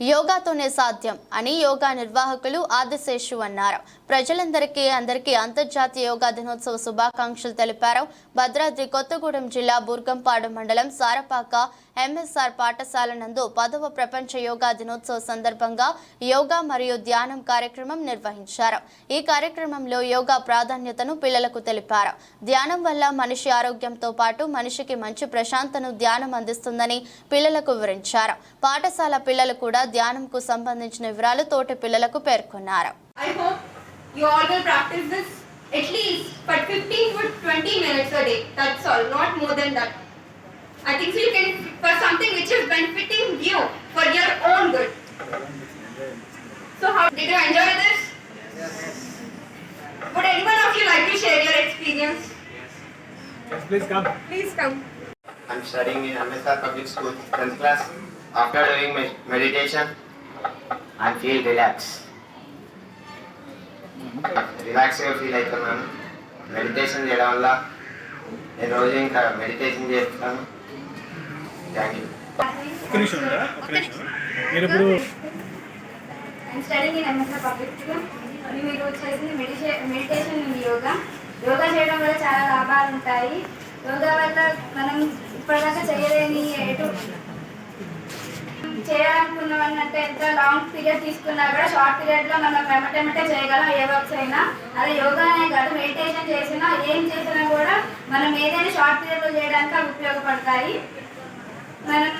యోగాతోనే సాధ్యం అని యోగా నిర్వాహకులు ఆదిశేషు అన్నారు. ప్రజలందరికీ అందరికీ అంతర్జాతీయ యోగా దినోత్సవ శుభాకాంక్షలు తెలిపారు. భద్రాద్రి కొత్తగూడెం జిల్లా బుర్గంపాడు మండలం సారపాక ఎంఎస్ఆర్ పాఠశాల నందు పదవ ప్రపంచ యోగా దినోత్సవ సందర్భంగా యోగా మరియు ధ్యానం కార్యక్రమం నిర్వహించారు. ఈ కార్యక్రమంలో యోగా ప్రాధాన్యతను పిల్లలకు తెలిపారు. ధ్యానం వల్ల మనిషి ఆరోగ్యంతో పాటు మనిషికి మంచి ప్రశాంతను ధ్యానం అందిస్తుందని పిల్లలకు వివరించారు. పాఠశాల పిల్లలు కూడా ధ్యానంకు సంబంధించిన వివరాలు తోటి పిల్లలకు పేర్కొన్నారు I hope you all will practice this at least for 15 to 20 minutes a day. That's all, not more than that. I think you can for something which is benefiting you for your own good. So how did you enjoy this? Would anyone of you like to share your experience? Yes, please come. Please come. I'm studying in MSR Public School, 10th class. After doing meditation, I feel relaxed. రిలాక్స్గా feel అవుతున్నాను meditation చేయడం వల్ల నేను రోజు ఇంకా meditation చేస్తాను thank you ఇప్పుడు MSR Public School. మేము ఈరోజు చేసింది మెడిటే మెడిటేషన్ అండ్ యోగా యోగా చేయడం వల్ల చాలా లాభాలు ఉంటాయి. యోగా వల్ల మనం ఇప్పటిదాకా చేయలేని ఎటు చేయాలనుకున్నవన్నట్టు ఎంత లాంగ్ పీరియడ్ తీసుకున్నా కూడా షార్ట్ పీరియడ్లో మనం వెమటెమటే చేయగలం ఏ వర్క్స్ అయినా. అదే యోగానే కాదు మెడిటేషన్ చేసినా ఏం చేసినా కూడా మనం ఏదైనా షార్ట్ పీరియడ్లో చేయడానికి అవి ఉపయోగపడతాయి. మనం